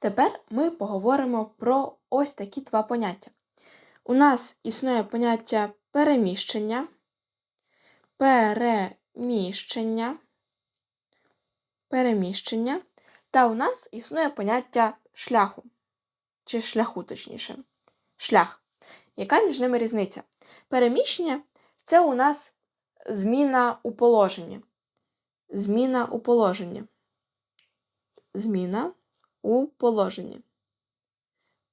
Тепер ми поговоримо про ось такі два поняття. У нас існує поняття переміщення, переміщення, переміщення, та у нас існує поняття шляху, чи шляху, точніше, шлях. Яка між ними різниця? Переміщення це у нас зміна у положенні. Зміна у положенні. Зміна у положенні.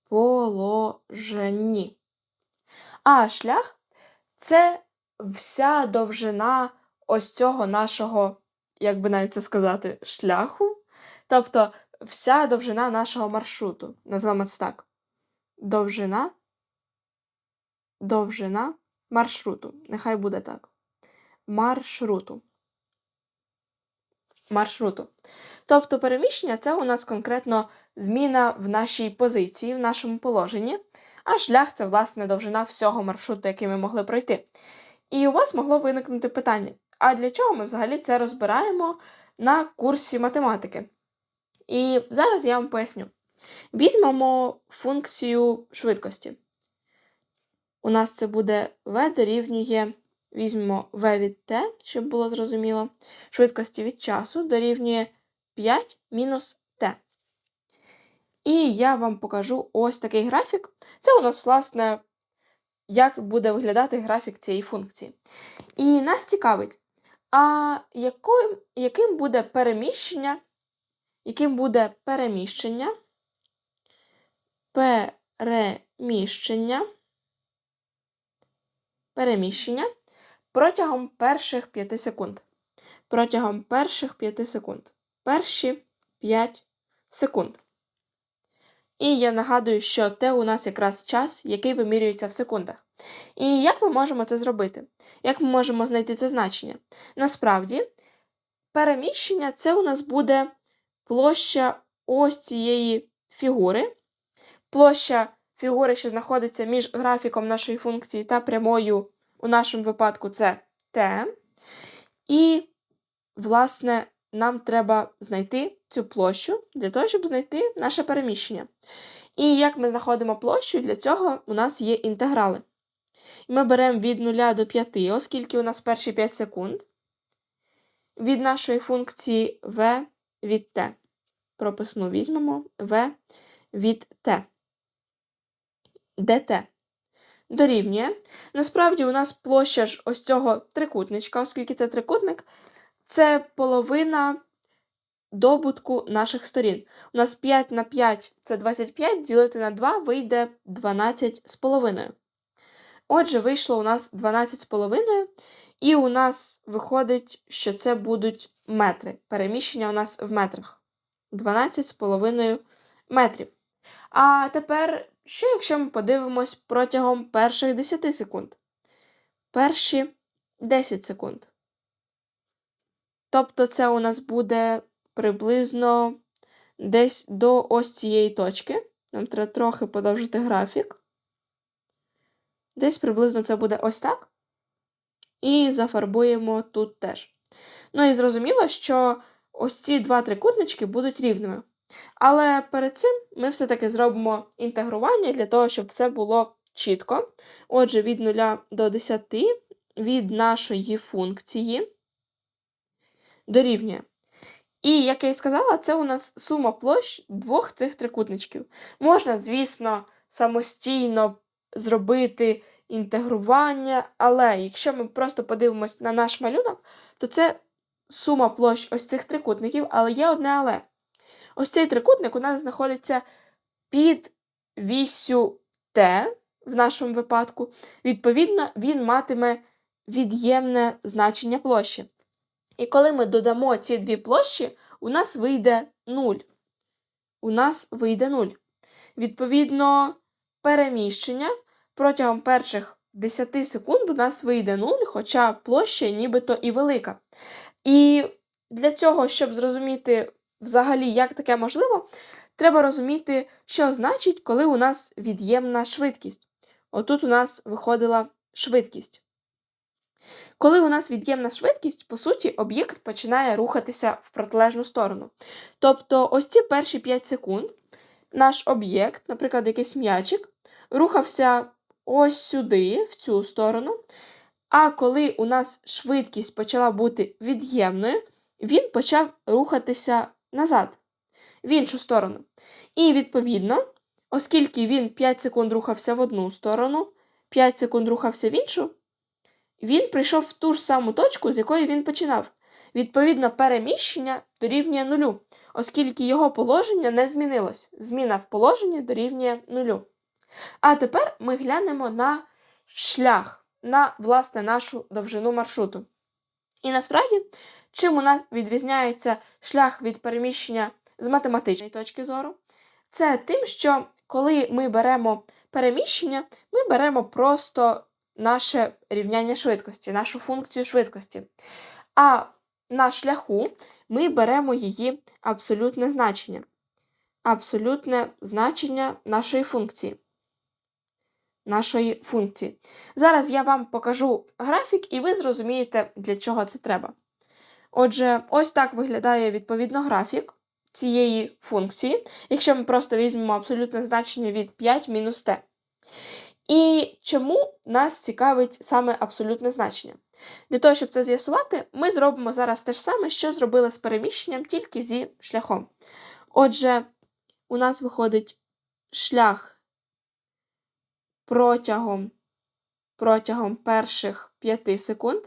Положенні. А шлях це вся довжина ось цього нашого, як би навіть це сказати, шляху. Тобто вся довжина нашого маршруту. Назвемо це так. Довжина. Довжина маршруту. Нехай буде так. Маршруту. Маршруту. Тобто переміщення це у нас конкретно зміна в нашій позиції, в нашому положенні, а шлях це, власне, довжина всього маршруту, який ми могли пройти. І у вас могло виникнути питання: а для чого ми взагалі це розбираємо на курсі математики? І зараз я вам поясню. Візьмемо функцію швидкості. У нас це буде v дорівнює, візьмемо v від t, щоб було зрозуміло, швидкості від часу дорівнює 5 мінус t. І я вам покажу ось такий графік. Це у нас, власне, як буде виглядати графік цієї функції. І нас цікавить, а яким, яким буде переміщення, яким буде переміщення, переміщення, переміщення протягом перших 5 секунд. Протягом перших 5 секунд. Перші 5 секунд. І я нагадую, що те у нас якраз час, який вимірюється в секундах. І як ми можемо це зробити? Як ми можемо знайти це значення? Насправді, переміщення це у нас буде площа ось цієї фігури. Площа фігури, що знаходиться між графіком нашої функції та прямою, у нашому випадку, це t. І, власне, нам треба знайти цю площу для того, щоб знайти наше переміщення. І як ми знаходимо площу, для цього у нас є інтеграли. І ми беремо від 0 до 5, оскільки у нас перші 5 секунд. Від нашої функції v від t. Прописну візьмемо v від t. dt. Дорівнює. Насправді, у нас площа ж ось цього трикутничка, оскільки це трикутник, це половина добутку наших сторін. У нас 5 на 5 це 25, ділити на 2 вийде 12,5. Отже, вийшло у нас 12,5, і у нас виходить, що це будуть метри. Переміщення у нас в метрах. 12,5 метрів. А тепер, що якщо ми подивимось протягом перших 10 секунд? Перші 10 секунд. Тобто, це у нас буде приблизно десь до ось цієї точки. Нам треба трохи подовжити графік. Десь приблизно це буде ось так. І зафарбуємо тут теж. Ну і зрозуміло, що ось ці два трикутнички будуть рівними. Але перед цим ми все-таки зробимо інтегрування для того, щоб все було чітко. Отже, від 0 до 10 від нашої функції дорівнює. І, як я і сказала, це у нас сума площ двох цих трикутничків. Можна, звісно, самостійно зробити інтегрування, але якщо ми просто подивимось на наш малюнок, то це сума площ ось цих трикутників, але є одне але. Ось цей трикутник у нас знаходиться під вісю Т в нашому випадку. Відповідно, він матиме від'ємне значення площі. І коли ми додамо ці дві площі, у нас вийде 0. У нас вийде 0. Відповідно, переміщення протягом перших 10 секунд у нас вийде 0, хоча площа нібито і велика. І для цього, щоб зрозуміти взагалі, як таке можливо, треба розуміти, що значить, коли у нас від'ємна швидкість. Отут у нас виходила швидкість. Коли у нас від'ємна швидкість, по суті, об'єкт починає рухатися в протилежну сторону. Тобто, ось ці перші 5 секунд наш об'єкт, наприклад, якийсь м'ячик, рухався ось сюди, в цю сторону. А коли у нас швидкість почала бути від'ємною, він почав рухатися назад, в іншу сторону. І відповідно, оскільки він 5 секунд рухався в одну сторону, 5 секунд рухався в іншу, він прийшов в ту ж саму точку, з якої він починав. Відповідно, переміщення дорівнює нулю, оскільки його положення не змінилось. Зміна в положенні дорівнює нулю. А тепер ми глянемо на шлях, на власне нашу довжину маршруту. І насправді, чим у нас відрізняється шлях від переміщення з математичної точки зору, це тим, що коли ми беремо переміщення, ми беремо просто наше рівняння швидкості, нашу функцію швидкості. А на шляху ми беремо її абсолютне значення. Абсолютне значення нашої функції. Нашої функції. Зараз я вам покажу графік, і ви зрозумієте, для чого це треба. Отже, ось так виглядає відповідно графік цієї функції, якщо ми просто візьмемо абсолютне значення від 5 мінус t. І чому нас цікавить саме абсолютне значення? Для того, щоб це з'ясувати, ми зробимо зараз те ж саме, що зробили з переміщенням, тільки зі шляхом. Отже, у нас виходить шлях протягом, протягом перших 5 секунд.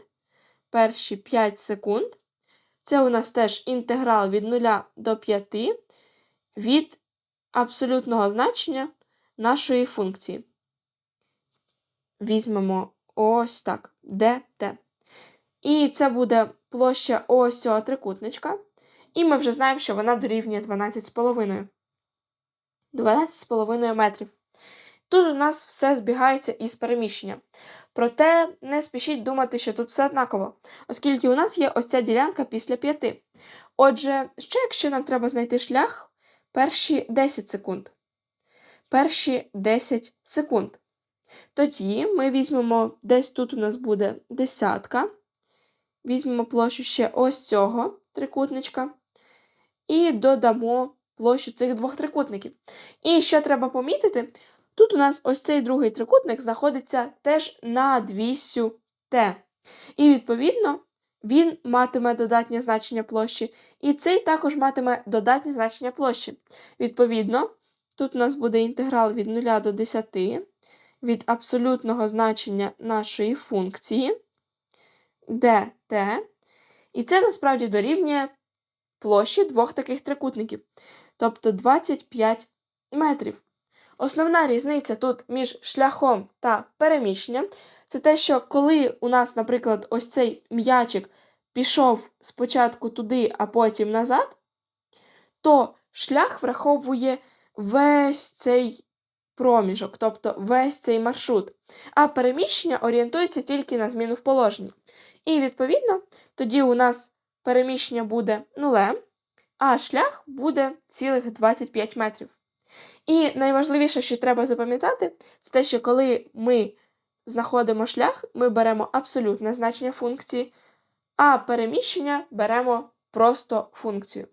Перші 5 секунд. Це у нас теж інтеграл від 0 до 5 від абсолютного значення нашої функції. Візьмемо ось так, dt. І це буде площа ось цього трикутничка. І ми вже знаємо, що вона дорівнює 12,5. 12,5 метрів. Тут у нас все збігається із переміщенням. Проте не спішіть думати, що тут все однаково, оскільки у нас є ось ця ділянка після 5. Отже, що якщо нам треба знайти шлях перші 10 секунд? Перші 10 секунд. Тоді ми візьмемо, десь тут у нас буде десятка. Візьмемо площу ще ось цього трикутничка. І додамо площу цих двох трикутників. І ще треба помітити, тут у нас ось цей другий трикутник знаходиться теж над вісю Т. І, відповідно, він матиме додатнє значення площі, і цей також матиме додатнє значення площі. Відповідно, тут у нас буде інтеграл від 0 до 10 від абсолютного значення нашої функції dt, і це насправді дорівнює площі двох таких трикутників, тобто 25 метрів. Основна різниця тут між шляхом та переміщенням це те, що коли у нас, наприклад, ось цей м'ячик пішов спочатку туди, а потім назад, то шлях враховує весь цей проміжок, тобто весь цей маршрут. А переміщення орієнтується тільки на зміну в положенні. І, відповідно, тоді у нас переміщення буде нулем, а шлях буде цілих 25 метрів. І найважливіше, що треба запам'ятати, це те, що коли ми знаходимо шлях, ми беремо абсолютне значення функції, а переміщення беремо просто функцію.